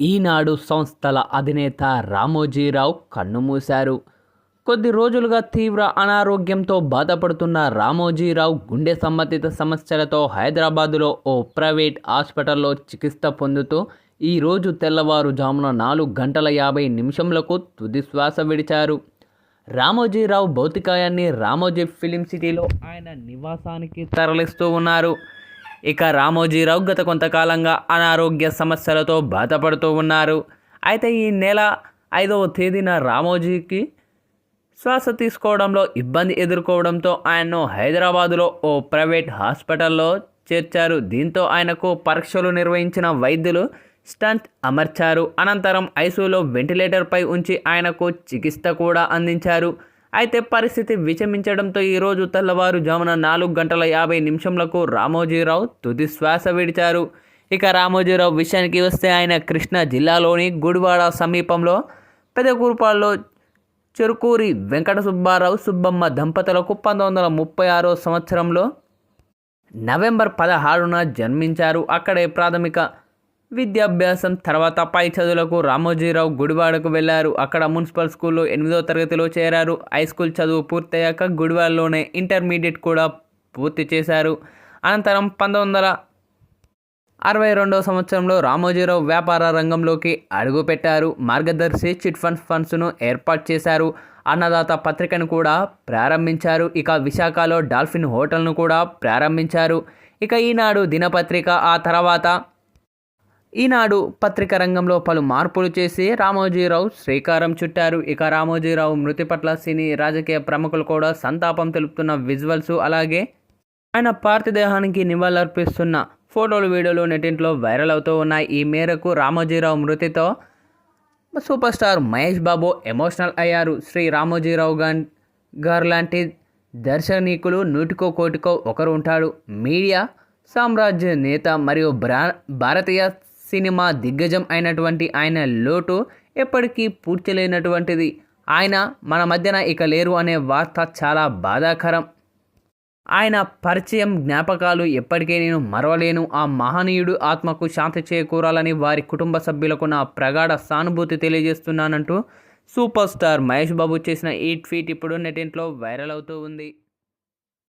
ఈనాడు సంస్థల అధినేత రామోజీరావు కన్నుమూశారు. కొద్ది రోజులుగా తీవ్ర అనారోగ్యంతో బాధపడుతున్న రామోజీరావు గుండె సంబంధిత సమస్యలతో హైదరాబాదులో ఓ ప్రైవేట్ హాస్పిటల్లో చికిత్స పొందుతూ ఈరోజు తెల్లవారుజామున నాలుగు గంటల యాభై నిమిషంలకు తుది శ్వాస విడిచారు. రామోజీరావు భౌతికాయాన్ని రామోజీ ఫిలిం సిటీలో ఆయన నివాసానికి తరలిస్తూ ఉన్నారు. ఇక రామోజీరావు గత కొంతకాలంగా అనారోగ్య సమస్యలతో బాధపడుతూ ఉన్నారు. అయితే ఈ నెల ఐదవ తేదీన రామోజీకి శ్వాస తీసుకోవడంలో ఇబ్బంది ఎదుర్కోవడంతో ఆయన్ను హైదరాబాదులో ఓ ప్రైవేట్ హాస్పిటల్లో చేర్చారు. దీంతో ఆయనకు పరీక్షలు నిర్వహించిన వైద్యులు స్టంట్ అమర్చారు. అనంతరం ఐసీయూలో వెంటిలేటర్పై ఉంచి ఆయనకు చికిత్స కూడా అందించారు. అయితే పరిస్థితి విషమించడంతో ఈరోజు తెల్లవారుజామున నాలుగు గంటల యాభై నిమిషంలకు రామోజీరావు తుది శ్వాస విడిచారు. ఇక రామోజీరావు విషయానికి వస్తే ఆయన కృష్ణా జిల్లాలోని గుడివాడ సమీపంలో పెదకూరుపాల్లో చెరుకూరి వెంకట సుబ్బారావు సుబ్బమ్మ దంపతులకు పంతొమ్మిది వందల ముప్పై ఆరో సంవత్సరంలో నవంబర్ పదహారున జన్మించారు. అక్కడే ప్రాథమిక విద్యాభ్యాసం తర్వాత పై చదువులకు రామోజీరావు గుడివాడకు వెళ్ళారు అక్కడ మున్సిపల్ స్కూల్లో ఎనిమిదో తరగతిలో చేరారు. హై స్కూల్ చదువు పూర్తయ్యాక గుడివాడలోనే ఇంటర్మీడియట్ కూడా పూర్తి చేశారు. అనంతరం పంతొమ్మిది వందల అరవై రెండవ సంవత్సరంలో రామోజీరావు వ్యాపార రంగంలోకి అడుగుపెట్టారు. మార్గదర్శి చిట్ ఫండ్స్ ఫండ్స్ను ఏర్పాటు చేశారు. అన్నదాత పత్రికను కూడా ప్రారంభించారు. ఇక విశాఖలో డాల్ఫిన్ హోటల్ను కూడా ప్రారంభించారు. ఇక ఈనాడు దినపత్రిక ఆ తర్వాత ఈనాడు పత్రిక రంగంలో పలు మార్పులు చేసి రామోజీరావు శ్రీకారం చుట్టారు. ఇక రామోజీరావు మృతి పట్ల సినీ రాజకీయ ప్రముఖులు కూడా సంతాపం తెలుపుతున్న విజువల్స్ అలాగే ఆయన పార్థిదేహానికి నివాళులర్పిస్తున్న ఫోటోలు వీడియోలు నెటింట్లో వైరల్ అవుతూ ఉన్నాయి. ఈ మేరకు Ramoji Rao మృతితో super star Mahesh Babu emotional అయ్యారు. శ్రీ రామోజీరావు గారు లాంటి దర్శనీకులు నూటికో కోటికో ఒకరు ఉంటాడు మీడియా సామ్రాజ్య నేత మరియు బ్రా భారతీయ సినిమా దిగ్గజం అయినటువంటి ఆయన లోటు ఎప్పటికీ పూడ్చలేనటువంటిది ఆయన మన మధ్యన ఇక లేరు అనే వార్త చాలా బాధాకరం. ఆయన పరిచయం జ్ఞాపకాలు ఎప్పటికీ నేను మరవలేను. ఆ మహనీయుడు ఆత్మకు శాంతి చేకూరాలని వారి కుటుంబ సభ్యులకు నా ప్రగాఢ సానుభూతి తెలియజేస్తున్నానంటూ సూపర్ స్టార్ మహేష్ బాబు చేసిన ఈ ట్వీట్ ఇప్పుడు నెటింట్లో వైరల్ అవుతూ ఉంది.